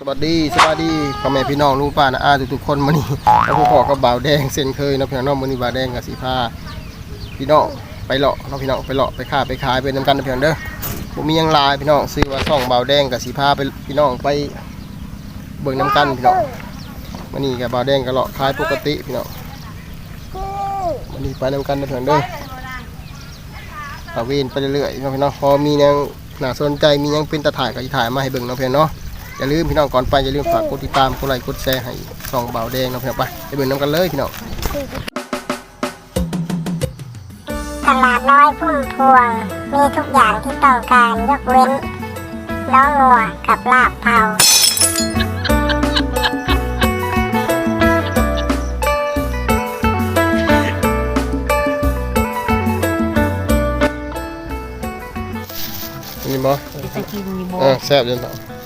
สวัสดีสวัสดีพ่อแม่พี่น้องลุงป้านะอาทุกๆคนมื้อนี้แล้วพ่อก็บ่าวแดงเส้นเคยเนาะพี่น้องเนานี้บ่าวแดงกับสีผ้าพี่น้องไปเลาะเนาะพี่น้องไปเลาะไปค้าไปขายไปนํกันนาะพี่น้องเด้อบ่มียังลายพี่น้องซื้อว่าซ่องบ่าวแดงกับสีผ้าไปพี่น้องไปเบิ่งนํกันพี่น้องมื้อนี้ก็บ่าวแดงก็เลาะขายปกติพี่น้องมื้อนี้ไปนํกันนาะพี่น้องเด้อตะเวนไปเรื่อยๆเนาะพี่น้องพอมีแนวน่าสนใจมียังเป็นตะถ่ายก็สิถ่ายมาให้เบิ่งเนาะพี่น้องเนาะ อย่าลืมพี่น้องก่อนไปอย่าลืมฝากกดติดตามกดไลค์กดแชร์ให้ช่องเบาแดงนะพี่น้องไปไปเบิ่งน้ำกันเลยพี่น้องตลาดน้อยพุ่มพวง มีทุกอย่างที่ต้องการยกเว้นน้องงัวกับลาบเผานี่บ่ไปกินมีโบเออแซ่บเด้อเนาะเสะ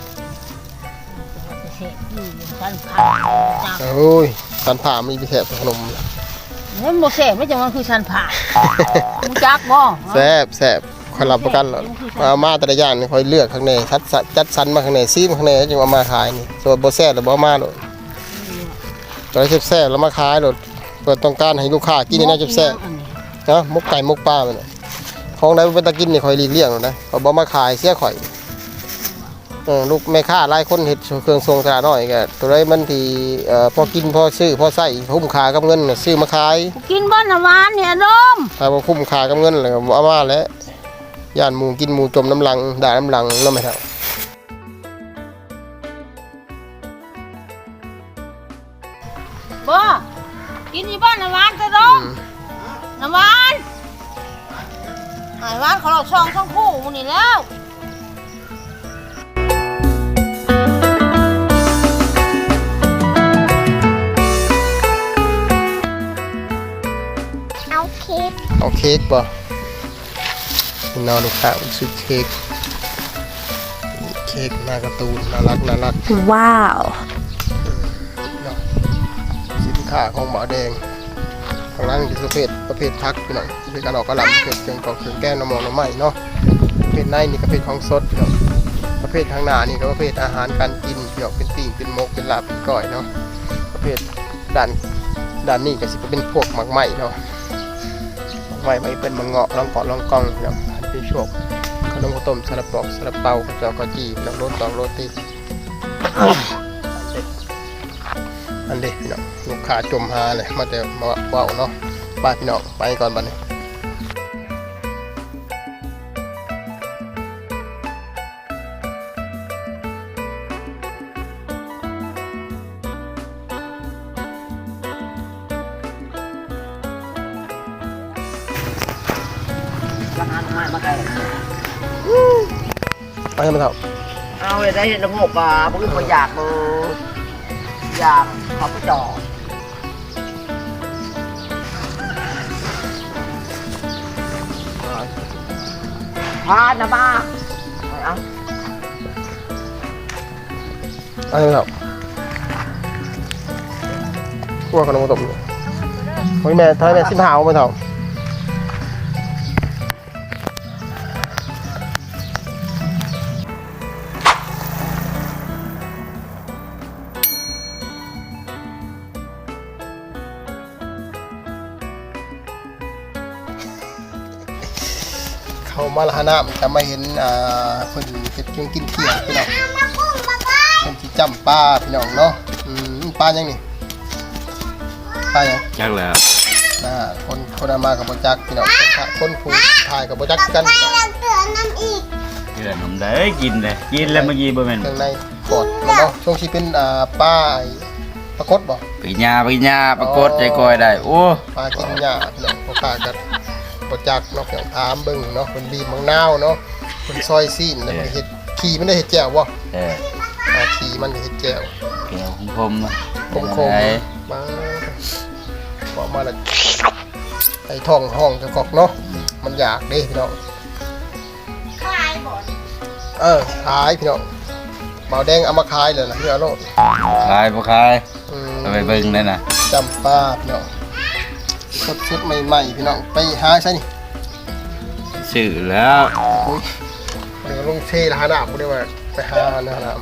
ชันผ่าจากโอ้ยสันผ่ามีไปแซ่บขนมนั่นโบเสะไม่จังว่าคือชันผ่ามูจักบ่แซ่บแซ่บคอยรับประกันแล้วเอามาแต่ละอย่างนี่คอยเลือกข้างในคัดจัดสรรมาข้างในซีมาข้างในจึงเอามาขายนี่ส่วนบ่แซ่บแล้วบ่เอามาโลดตอนนี้แซ่บแล้วมาขายโลดเปิดต้องการให้ลูกค้ากินนี่น่าจะแซ่บนะมุกไก่มุกปลาไปน่ะของใดเป็นตะกินนี่คอยหลีเลี่ยงนะเขาบอกมาขายเสียข่อย ลูกแม่ค้าหลายคนเห็ดเครื่องทรงตลาดน้อยก็ตัวใดมันที่เอ่อพอกินพอซื้อพอใส่คุ้มค่ากับเงินน่ะซื้อมาขาย กินบ้านน้ำหวานเนี่ยดมถ้าบ่คุ้มค่ากับเงินเลยก็บ่เอามาแล้วย่านหมูกินหมูจมน้ำลังด่าน้ำลังนั่นไม่เท่าบ่กินที่บ้านน้ำหวานจะดอืมมน้ำหวานน้ำหวานเขาเราช่องทั้งคู่มูนี่แล้ว ค้กบ่นอนลูกค้าซื้อเค้กเค้กหน้าการ์ตูนน่ารักน่ารักว้าวสินค้าของหมอแดงทางร้านเป็นประเภทประเภทพักพี่น้องประเภทการออกกระหล่ำประเภทเครื่องกรอกเครื่องแก้วน้ำมองน้ำไหม้เนาะประเภทในนี่ก็เป็นของสดพี่น้องประเภทข้างหน้านี่ก็ประเภทอาหารการกินพี่น้องเป็นปีงเป็นมกเป็นลาบเป็นก้อยเนาะประเภทด้านด้านนี้ก็สิเป็นพวกหมักไหม้เนาะหมัก ไว้ไม่เป็นมังเงาะลองเกาะลองกองพี่น้องอันเป็นพวกขนมข้าวต้มซาลาเปาซาลาเปาข้าวเจ้าจีน้ำโรตองโรตีอันเด็พี่น้องลูกค้าจมหาเลยมาแต่มาเบาเนาะไปพี่น้องไปก่อนบ้านนี้ ไปให้มันเถอะเอาเลยได้ระงกอะพวกนี้ก็อยากเลยอยากขอไปจ่อพานะบ้าเอาไปให้มันเถอะพวกขนมข้าวต้มเนี่ยโอ้ยแม่ท้ายแม่สิบห้าเอาไปเถอะ เขามาละหาน้ำแต่มาเห็นอ่าเพิ่นเฮ็ดเครื่องกินเที่ยงพี่น้องเพิ่นสิจำปลาพี่น้องเนาะอืมปลายังนี่ปลายังจักแล้วอ่าคนคนเอามากับบ่จักพี่น้องคนถ่ายคนผู้ถ่ายกับบ่จักคือกันเราเตือนน้ำอีกเกิดนมได้กินเลยกินแล้วเมื่อกี้บ่แม่นเครื่องในกดมันเนาะช่วงที่เป็นอ่าปลาไอ้ปลากดบ่ปีญาปีญาปรากฏใจคอยได้ โอ้ปลากินหญ้าพี่น้องบ่กล้ากั นบ่จักเนาะเพียงถามเบิ่งเนาะเพิ่นบีบมะนาวเนาะเพิ่นซอยซีนแล้วเพิ่นเฮ็ดขี้มันได้เฮ็ดแจ่วบ่เอออ่าขี้มันเฮ็ดแจ่วแก้วคมคมๆนะคมคมได้มาบอกมาแล้วไอ้ท้องห้องจะกอกเนาะมันอยากเด้พี่น้องคลายบ่นเออขายพี่น้องเบาแดงเอามาขายเลยนะพี่เอาโลดขายบ่ขายอืมเอาไปเบิ่งเลยนะจำปาพี่น้อง สดสดใหม่ๆพี่น้องไปหาใช่นี่สื่อแล้วเดี๋ยวลงเทละหาดาบกูได้ว่าไปหาหน้าดาบ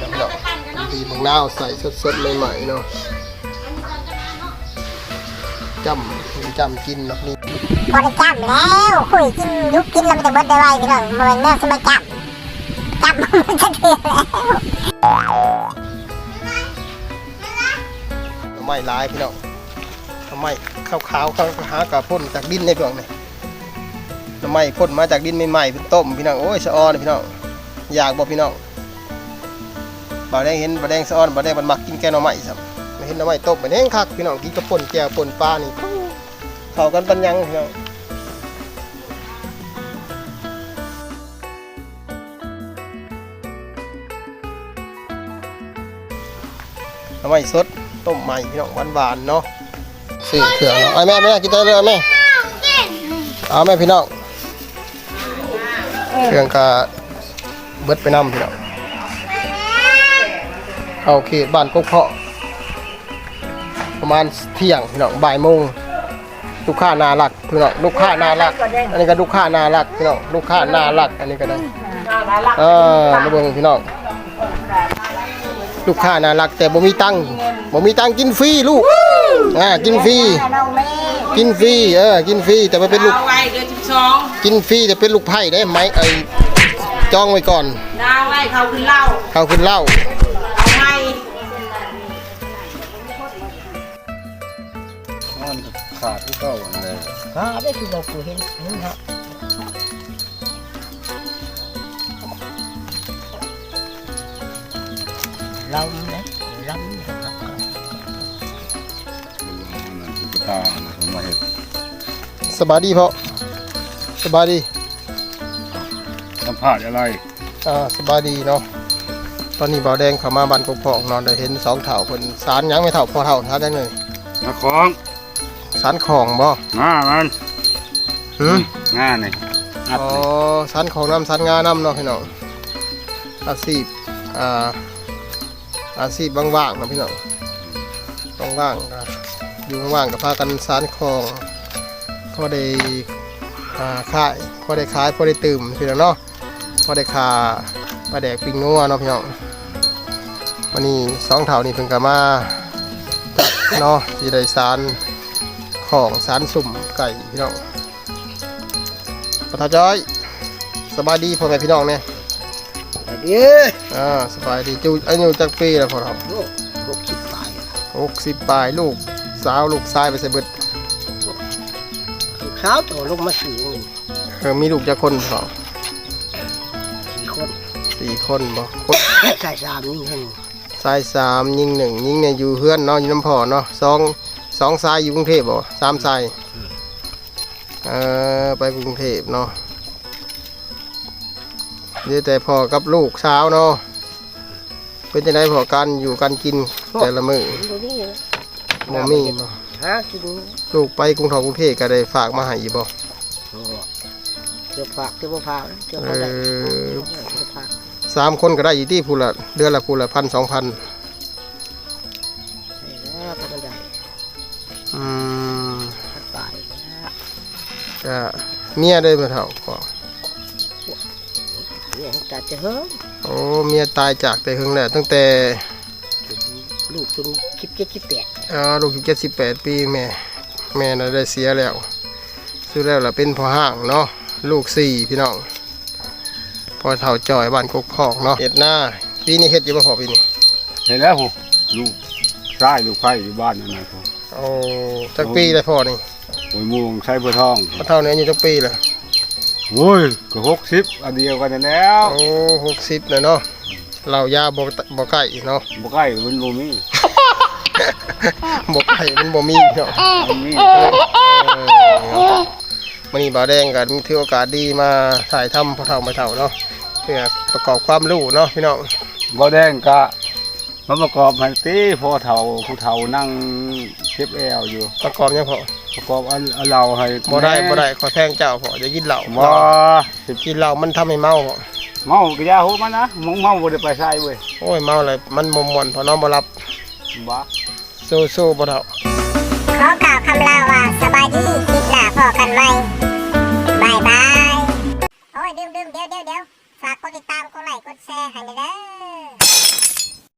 พี่น้องดีมังนาวใส่สดสดใหม่ๆเนาะจำจำกินแบบนี้พอจะจำแล้วคุยกินยุกกินแล้วมันจะเบิดได้ไวพี่น้องมันแม่สมัยจำจำมันจะเดืแล้ว ไม้ลายพี่น้องน้ำไม้ขาวๆเขาหากระพ่นจากดินในพี่น้องนี่หน่อไม้พ่นมาจากดินใหม่ๆเป็นต้มพี่น้องโอ้ยสะออนพี่น้องอยากบอกพี่น้องบ่าวแดงเห็นบ่าวแดงสะออนบ่าวแดงมันมักกินแกงหน่อไม้สับไม่เห็นน้อไม้ต้มมันแห้งคักพี่น้องกินกระป่นแก่ป่นปลานี่เข้ากันปันยังพี่น้อง ไม้สดต้มใหม่พี่น้องหวานๆเนาะสีเครื่องเนาะเอาแม่แม่กินได้เลยเอาแม่เอาแม่พี่น้องเครื่องกะเบิดไปน้ำพี่น้องเข้าเขตบ้านกกเพาะ ประมาณเที่ยงพี่น้องบ่ายโมงลูกค้านารักพี่น้องลูกค้านารัก อันนี้ก็ลูกค้านารักพี่น้องลูกค้านารักอันนี้ก็ได้เออมาเบิ่งพี่น้อง ลูกค้าน่ารักแต่บ่มีตังค์บ่มีตังค์กินฟรีลูกอ่ากินฟรีกินฟรีเออกินฟรีแต่มันเป็นลูกดาวไว้เดือนสิบสองกินฟรีแต่เป็นลูกไผ่ได้ไหมไอ้จองไว้ก่อนดาวไว้เขาขึ้นเหล้าเข้าขึ้นเหล้าเอาไม้มันขาดที่เก้าอันเลยฮะได้คือเรากูเห็นนี่ฮะ เราเนี่ยเราเนี่ยครับมันคือตาผมมาเห็ดสบายดีพ่อสบายดีสัมภาษณ์อะไรอ่าสบายดีเนาะตอนนี้บ่าวแดงเข้ามาบ้านกกพอกเนอนได้เห็นสองเถ่าเพิ่นสารหยังไม่เถ่าพอเถ่าท่าได้เลยมาของสารของบ่งามันหืมงาเนี่ยอัดอ๋อนี่สารของน้ำสารงาน้ำเนาะพี่น้องอาชีพอ่า อาชีพว่างๆนะพี่น้องว่างๆก็อยู่ว่างๆก็พากันสารของพอได้อ่าขายพอได้ขายพอได้ตื่มพี่น้องเนาะพอได้คาปลาแดกปิ้งนัวเนาะพี่น้องวันนี้สองเถานี่เพิ่งก็มาเนาะที่ได้สารของสารสุ่มไก่พี่น้องปะทาจ้อยสบายดีพ่อแม่พี่น้องเนี่ยเดี๋ยว อ่าสบายดีจูอายุจักปีแล้วพ่อครับลูกลูกคิดไปหกสิบปลายลูกสาวลูกชายไปใส่เบิดคือข้าวตัวลงมาสี่นี่เออมีลูกจักคนพ่อสี่คนสี่คนบ่คนใส่สามนี่หนึ่งชายสามยิงหนึ่งยิงเนี่ยอยู่เพื่อนเนาะอยู่น้ำพ่อเนาะสองสองชายอยู่กรุงเทพบ่สามชายเออไปกรุงเทพเนาะ เดี๋ยวแต่พ่อกับลูกเช้าวเนาะเป็นจังไดพ่อกันอยู่กันกินแต่ละมื้อตัวนี้นะบ่มีบ่หากินลูกไปกรุงทองกรุงเทพก็ได้ฝากมาให้อีบ่โอ้เดี๋ยวฝากเดี๋ยวบ่ฝากเดี๋ยวเอเขาได้อเดี๋ยวฝากสามคนก็ได้อยู่ที่พูละเดือนละพูละพันสองพันใช่แล้วก็มันได้อืมพัดไปแล้วก็เมียได้มาเท่าก็ เนี่ยจัดจะเฮิมโอ้เมียตายจากแต่หึงแหล้วตั้งแต่ลูกจนคิดเจ็ดคิดแปดอ่อลูกเจ็ดสิบแปดปีแม่แม่น่ะได้เสียแล้วซื้อแล้วล่ะเป็นพ่อห้างเนาะลูกสี่พี่น้องพอเท่าจอยบ้านกกพอกเนาะเห็ดหน้าปีนี้เห็ดอยู่บ่พอปีนี้เห็นแล้วหูลูกชายลูกไผ่อยู่บ้านนั่นนะครับโอ้จักปีได้พอนี่โอ้ยม่วงใช้เบอร์ทองพอเท่านี้อายุจักปีเลย โอ้ยก็หกสิบอันเดียวกันนั่นแล้วโอ้หกสิบเลยเนาะเรายาบ่บ่ใกล้เนาะบ่ใกล้มันบ่มีบ่ไก่มันบ่มีเนาะมันมีมันนี้บ่าวแดงก็ถือโอกาสดีมาถ่ายทำพ่อเฒ่าไม่เฒ่าเนาะเพื่อประกอบความรู้เนาะพี่น้องบ่แดงกะมันประกอบให้ตีพ่อเฒ่าผู้เฒ่านั่ง เก็บแอลอยู่ประกอบยังพอประกอบอันอันเราให้บ่ได้บ่ได้ขอแพงเจ้าพอจะกินเหล้าบ่สิกินเหล้ามันทำให้เมาพอเมากระยาหูมันนะมึงเมาบ่ได้ไปใส่เว้ยโอ้ยเมาเลยมันมมมวนพอน้องบ่รับบ่สู้ๆบ่เท่าขอกล่าวคำลาว่าสบายดีคิดหน้าพอกันไหมบายบายโอ้ยดื่มๆเดี๋ยวๆๆฝากกดติดตามกดไลค์กดแชร์ให้เด้อ